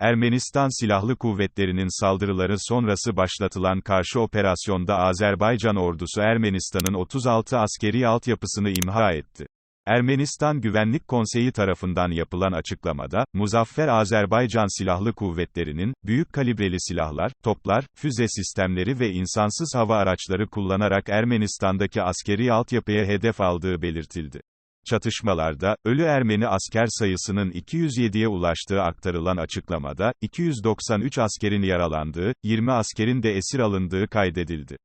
Ermenistan Silahlı Kuvvetleri'nin saldırıları sonrası başlatılan karşı operasyonda Azerbaycan ordusu Ermenistan'ın 36 askeri altyapısını imha etti. Ermenistan Güvenlik Konseyi tarafından yapılan açıklamada, Muzaffer Azerbaycan Silahlı Kuvvetleri'nin, büyük kalibreli silahlar, toplar, füze sistemleri ve insansız hava araçları kullanarak Ermenistan'daki askeri altyapıya hedef aldığı belirtildi. Çatışmalarda, ölü Ermeni asker sayısının 207'ye ulaştığı aktarılan açıklamada, 293 askerin yaralandığı, 20 askerin de esir alındığı kaydedildi.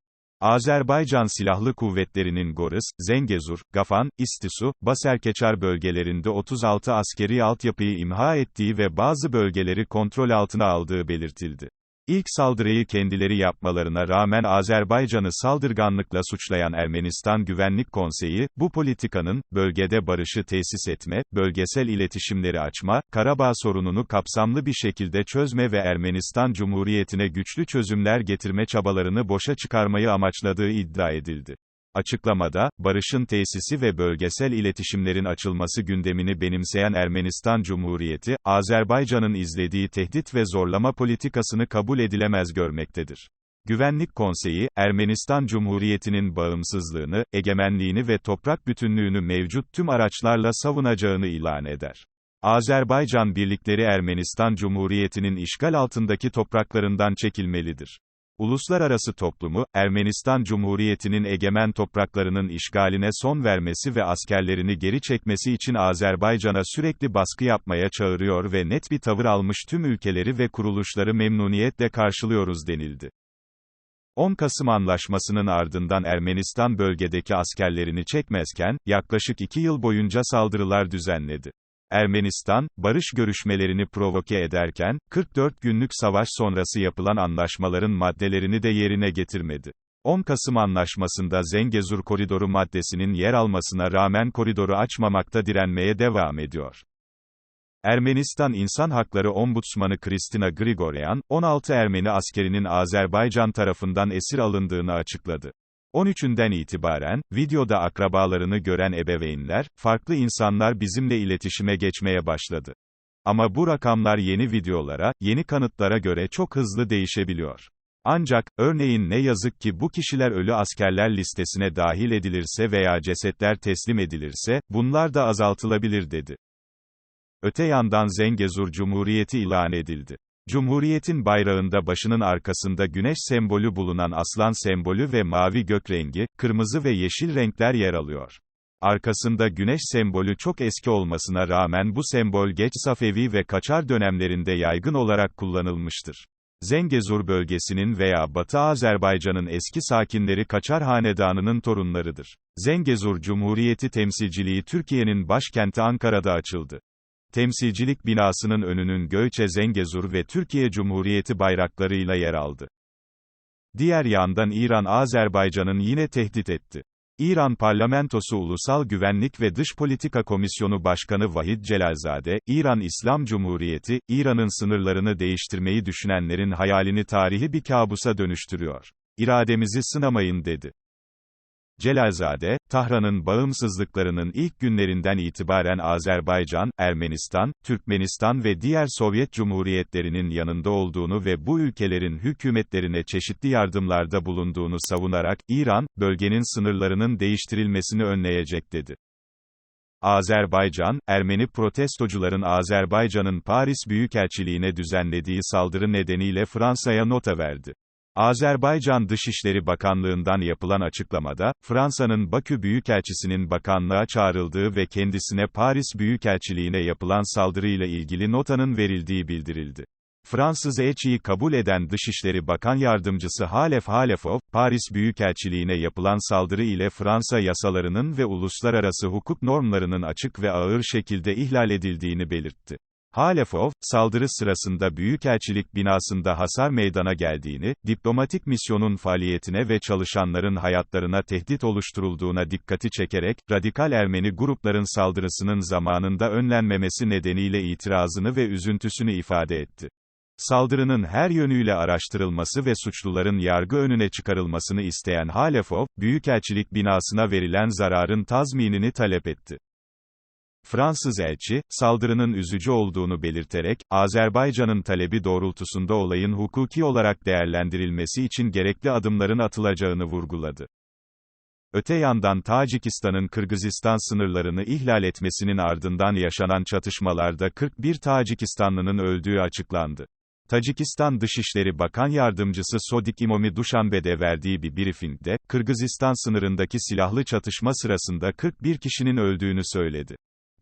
Azerbaycan Silahlı Kuvvetleri'nin Gorız, Zengezur, Gafan, İstisu, Baserkeçar bölgelerinde 36 askeri altyapıyı imha ettiği ve bazı bölgeleri kontrol altına aldığı belirtildi. İlk saldırıyı kendileri yapmalarına rağmen Azerbaycan'ı saldırganlıkla suçlayan Ermenistan Güvenlik Konseyi, bu politikanın, bölgede barışı tesis etme, bölgesel iletişimleri açma, Karabağ sorununu kapsamlı bir şekilde çözme ve Ermenistan Cumhuriyeti'ne güçlü çözümler getirme çabalarını boşa çıkarmayı amaçladığı iddia edildi. Açıklamada, barışın tesisi ve bölgesel iletişimlerin açılması gündemini benimseyen Ermenistan Cumhuriyeti, Azerbaycan'ın izlediği tehdit ve zorlama politikasını kabul edilemez görmektedir. Güvenlik Konseyi, Ermenistan Cumhuriyeti'nin bağımsızlığını, egemenliğini ve toprak bütünlüğünü mevcut tüm araçlarla savunacağını ilan eder. Azerbaycan birlikleri Ermenistan Cumhuriyeti'nin işgal altındaki topraklarından çekilmelidir. Uluslararası toplumu, Ermenistan Cumhuriyeti'nin egemen topraklarının işgaline son vermesi ve askerlerini geri çekmesi için Azerbaycan'a sürekli baskı yapmaya çağırıyor ve net bir tavır almış tüm ülkeleri ve kuruluşları memnuniyetle karşılıyoruz denildi. 10 Kasım Anlaşması'nın ardından Ermenistan bölgedeki askerlerini çekmezken, yaklaşık 2 yıl boyunca saldırılar düzenledi. Ermenistan, barış görüşmelerini provoke ederken, 44 günlük savaş sonrası yapılan anlaşmaların maddelerini de yerine getirmedi. 10 Kasım Anlaşması'nda Zengezur Koridoru maddesinin yer almasına rağmen koridoru açmamakta direnmeye devam ediyor. Ermenistan İnsan Hakları Ombudsmanı Kristina Grigoryan, 16 Ermeni askerinin Azerbaycan tarafından esir alındığını açıkladı. 13'ünden itibaren, videoda akrabalarını gören ebeveynler, farklı insanlar bizimle iletişime geçmeye başladı. Ama bu rakamlar yeni videolara, yeni kanıtlara göre çok hızlı değişebiliyor. Ancak, örneğin ne yazık ki bu kişiler ölü askerler listesine dahil edilirse veya cesetler teslim edilirse, bunlar da azaltılabilir dedi. Öte yandan Zengezur Cumhuriyeti ilan edildi. Cumhuriyetin bayrağında başının arkasında güneş sembolü bulunan aslan sembolü ve mavi gök rengi, kırmızı ve yeşil renkler yer alıyor. Arkasında güneş sembolü çok eski olmasına rağmen bu sembol geç Safevi ve Kaçar dönemlerinde yaygın olarak kullanılmıştır. Zengezur bölgesinin veya Batı Azerbaycan'ın eski sakinleri Kaçar Hanedanı'nın torunlarıdır. Zengezur Cumhuriyeti temsilciliği Türkiye'nin başkenti Ankara'da açıldı. Temsilcilik binasının önünün Göçe Zengezur ve Türkiye Cumhuriyeti bayraklarıyla yer aldı. Diğer yandan İran Azerbaycan'ın yine tehdit etti. İran Parlamentosu Ulusal Güvenlik ve Dış Politika Komisyonu Başkanı Vahid Celalzade, İran İslam Cumhuriyeti, İran'ın sınırlarını değiştirmeyi düşünenlerin hayalini tarihi bir kabusa dönüştürüyor. İrademizi sınamayın dedi. Celalzade, Tahran'ın bağımsızlıklarının ilk günlerinden itibaren Azerbaycan, Ermenistan, Türkmenistan ve diğer Sovyet Cumhuriyetlerinin yanında olduğunu ve bu ülkelerin hükümetlerine çeşitli yardımlarda bulunduğunu savunarak, İran, bölgenin sınırlarının değiştirilmesini önleyecek dedi. Azerbaycan, Ermeni protestocuların Azerbaycan'ın Paris Büyükelçiliğine düzenlediği saldırı nedeniyle Fransa'ya nota verdi. Azerbaycan Dışişleri Bakanlığı'ndan yapılan açıklamada, Fransa'nın Bakü Büyükelçisi'nin bakanlığa çağrıldığı ve kendisine Paris Büyükelçiliğine yapılan saldırıyla ilgili notanın verildiği bildirildi. Fransız elçiyi kabul eden Dışişleri Bakan Yardımcısı Halef Halefov, Paris Büyükelçiliğine yapılan saldırı ile Fransa yasalarının ve uluslararası hukuk normlarının açık ve ağır şekilde ihlal edildiğini belirtti. Halefov, saldırı sırasında Büyükelçilik binasında hasar meydana geldiğini, diplomatik misyonun faaliyetine ve çalışanların hayatlarına tehdit oluşturulduğuna dikkati çekerek, radikal Ermeni grupların saldırısının zamanında önlenmemesi nedeniyle itirazını ve üzüntüsünü ifade etti. Saldırının her yönüyle araştırılması ve suçluların yargı önüne çıkarılmasını isteyen Halefov, Büyükelçilik binasına verilen zararın tazminini talep etti. Fransız elçi, saldırının üzücü olduğunu belirterek, Azerbaycan'ın talebi doğrultusunda olayın hukuki olarak değerlendirilmesi için gerekli adımların atılacağını vurguladı. Öte yandan Tacikistan'ın Kırgızistan sınırlarını ihlal etmesinin ardından yaşanan çatışmalarda 41 Tacikistanlının öldüğü açıklandı. Tacikistan Dışişleri Bakan Yardımcısı Sodik İmomi Duşanbe'de verdiği bir briefingde, Kırgızistan sınırındaki silahlı çatışma sırasında 41 kişinin öldüğünü söyledi.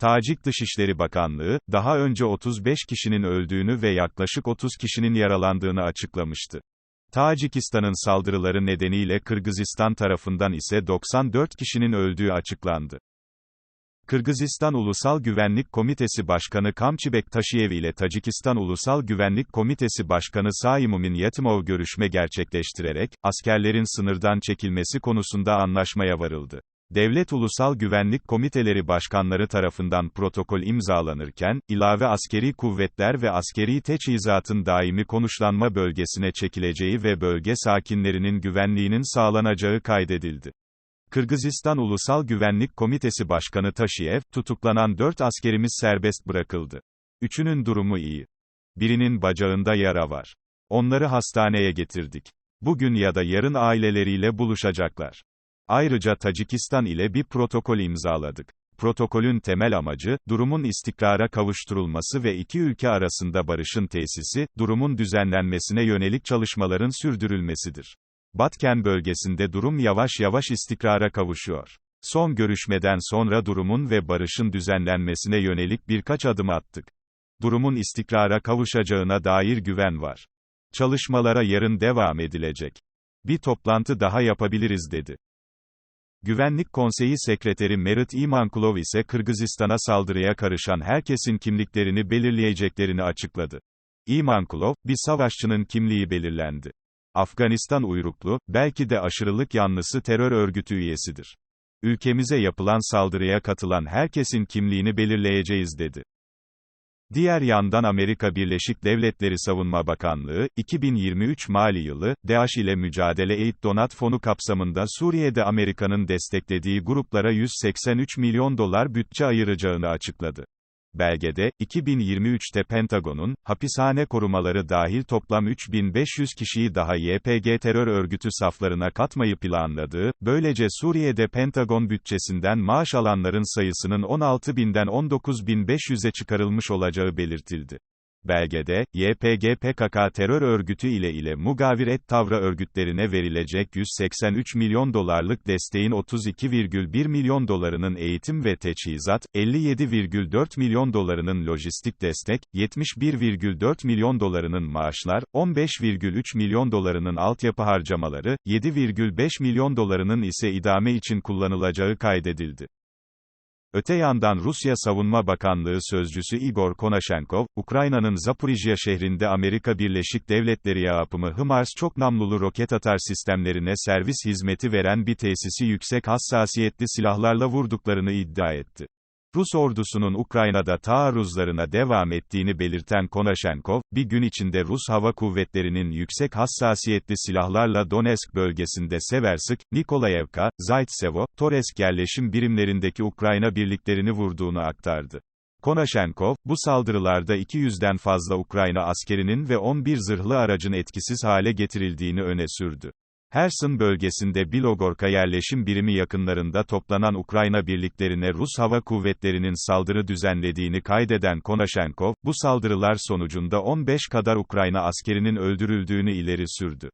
Tacik Dışişleri Bakanlığı, daha önce 35 kişinin öldüğünü ve yaklaşık 30 kişinin yaralandığını açıklamıştı. Tacikistan'ın saldırıları nedeniyle Kırgızistan tarafından ise 94 kişinin öldüğü açıklandı. Kırgızistan Ulusal Güvenlik Komitesi Başkanı Kamçibek Taşiyev ile Tacikistan Ulusal Güvenlik Komitesi Başkanı Saimumin Yatimov görüşme gerçekleştirerek, askerlerin sınırdan çekilmesi konusunda anlaşmaya varıldı. Devlet Ulusal Güvenlik Komiteleri Başkanları tarafından protokol imzalanırken, ilave askeri kuvvetler ve askeri teçhizatın daimi konuşlanma bölgesine çekileceği ve bölge sakinlerinin güvenliğinin sağlanacağı kaydedildi. Kırgızistan Ulusal Güvenlik Komitesi Başkanı Taşiyev, tutuklanan dört askerimiz serbest bırakıldı. Üçünün durumu iyi. Birinin bacağında yara var. Onları hastaneye getirdik. Bugün ya da yarın aileleriyle buluşacaklar. Ayrıca Tacikistan ile bir protokol imzaladık. Protokolün temel amacı, durumun istikrara kavuşturulması ve iki ülke arasında barışın tesisi, durumun düzenlenmesine yönelik çalışmaların sürdürülmesidir. Batken bölgesinde durum yavaş yavaş istikrara kavuşuyor. Son görüşmeden sonra durumun ve barışın düzenlenmesine yönelik birkaç adım attık. Durumun istikrara kavuşacağına dair güven var. Çalışmalara yarın devam edilecek. Bir toplantı daha yapabiliriz dedi. Güvenlik Konseyi Sekreteri Merit İmankulov ise Kırgızistan'a saldırıya karışan herkesin kimliklerini belirleyeceklerini açıkladı. İmankulov, bir savaşçının kimliği belirlendi. Afganistan uyruklu, belki de aşırılık yanlısı terör örgütü üyesidir. Ülkemize yapılan saldırıya katılan herkesin kimliğini belirleyeceğiz dedi. Diğer yandan Amerika Birleşik Devletleri Savunma Bakanlığı, 2023 mali yılı, DAEŞ ile mücadele Aid Donat Fonu kapsamında Suriye'de Amerika'nın desteklediği gruplara 183 milyon dolar bütçe ayıracağını açıkladı. Belgede, 2023'te Pentagon'un, hapishane korumaları dahil toplam 3500 kişiyi daha YPG terör örgütü saflarına katmayı planladığı, böylece Suriye'de Pentagon bütçesinden maaş alanların sayısının 16.000'den 19.500'e çıkarılmış olacağı belirtildi. Belgede, YPG PKK terör örgütü ile ile mugavir tavra örgütlerine verilecek 183 milyon dolarlık desteğin 32,1 milyon dolarının eğitim ve teçhizat, 57,4 milyon dolarının lojistik destek, 71,4 milyon dolarının maaşlar, 15,3 milyon dolarının altyapı harcamaları, 7,5 milyon dolarının ise idame için kullanılacağı kaydedildi. Öte yandan Rusya Savunma Bakanlığı Sözcüsü Igor Konashenkov, Ukrayna'nın Zaporijya şehrinde Amerika Birleşik Devletleri yapımı HIMARS çok namlulu roket atar sistemlerine servis hizmeti veren bir tesisi yüksek hassasiyetli silahlarla vurduklarını iddia etti. Rus ordusunun Ukrayna'da taarruzlarına devam ettiğini belirten Konashenkov, bir gün içinde Rus Hava Kuvvetleri'nin yüksek hassasiyetli silahlarla Donetsk bölgesinde Seversk, Nikolayevka, Zaitsevo, Toresk yerleşim birimlerindeki Ukrayna birliklerini vurduğunu aktardı. Konashenkov, bu saldırılarda 200'den fazla Ukrayna askerinin ve 11 zırhlı aracın etkisiz hale getirildiğini öne sürdü. Herson bölgesinde Bilogorka yerleşim birimi yakınlarında toplanan Ukrayna birliklerine Rus Hava Kuvvetleri'nin saldırı düzenlediğini kaydeden Konashenkov, bu saldırılar sonucunda 15 kadar Ukrayna askerinin öldürüldüğünü ileri sürdü.